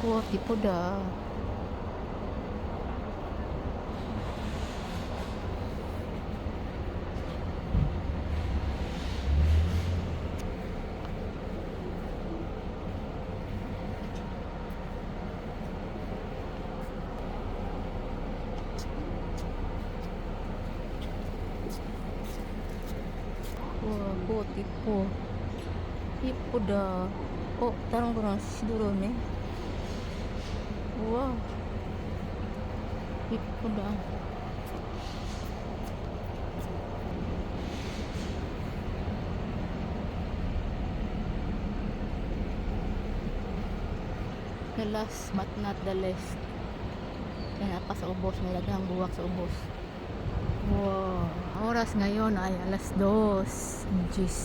过皮肤的。tipu. Tipu udah kok oh, tarung kurang sidur nih Wow. Tipo da. The last but not the least. Yan pa sa ubos. May lagang buwak sa ubos. Wow. Oras ngayon ay alas dos. Jeez.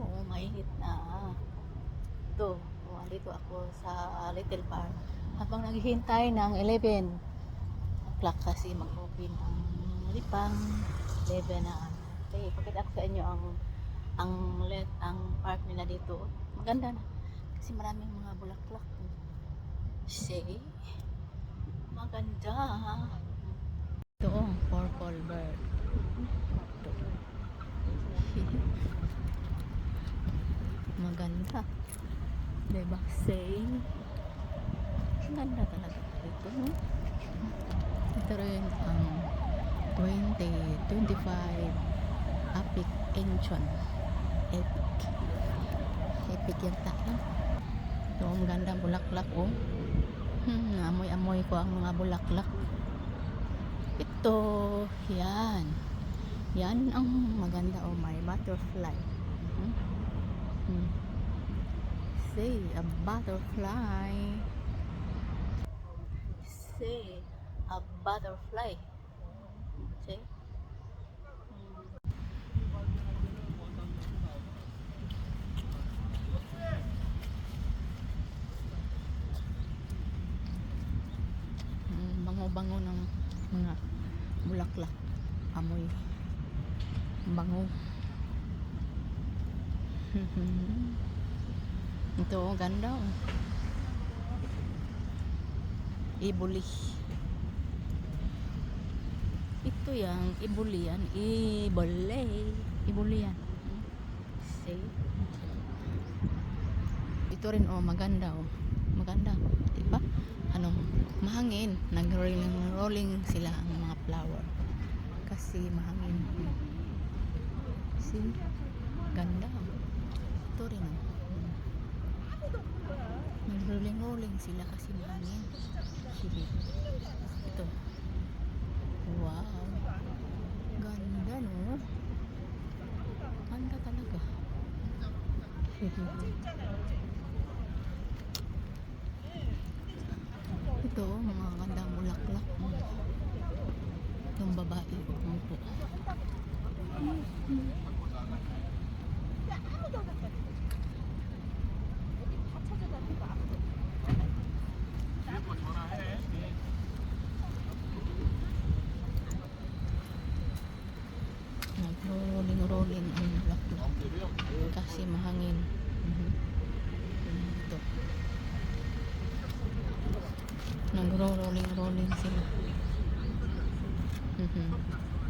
Oo, mainit na. Ito, oh, andito ako sa Little Bar. Habang naghihintay ng 11 o'clock kasi mag-open ang lipang 11 na. Okay, pakita ko sa inyo ang ang let ang park nila dito. Maganda na. Kasi maraming mga bulaklak. See? Maganda. Ito, oh, purple bird. Maganda. Diba? Say. Ang ganda talaga. Ito, no? Ito rin ang 2025 Epic Ancient. Epic. Epic yung tao. Ito, ang ganda bulaklak, oh. Hmm, amoy-amoy ko ang mga bulaklak. Ito, yan. Yan ang maganda, oh, my butterfly. Hmm. Say, a butterfly. Say, a butterfly. Hmm. Mm, bango-bango ng mga bulaklak. Amoy. Bango. Ito, oh, ganda oh. Ibuli. Ito yang ibuli yan. Ibuli. Ibuli yan. See? Ito rin oh, maganda oh. Maganda. Diba? Ano, mahangin. Nag-rolling rolling sila ang mga flower. Kasi mahangin. See? Ganda. Ito rin oh. Nag-rolling-rolling sila kasi mahangin. Sige. Ito. Wow. Ganda no? Ganda talaga. Ito, mga gandang bulaklak. Yung babae. Opo. Nag-rolling-rolling ang bulaklak. Kasi mahangin. Mhm. Ito. Nag-rolling-rolling sila. Mhm. Ano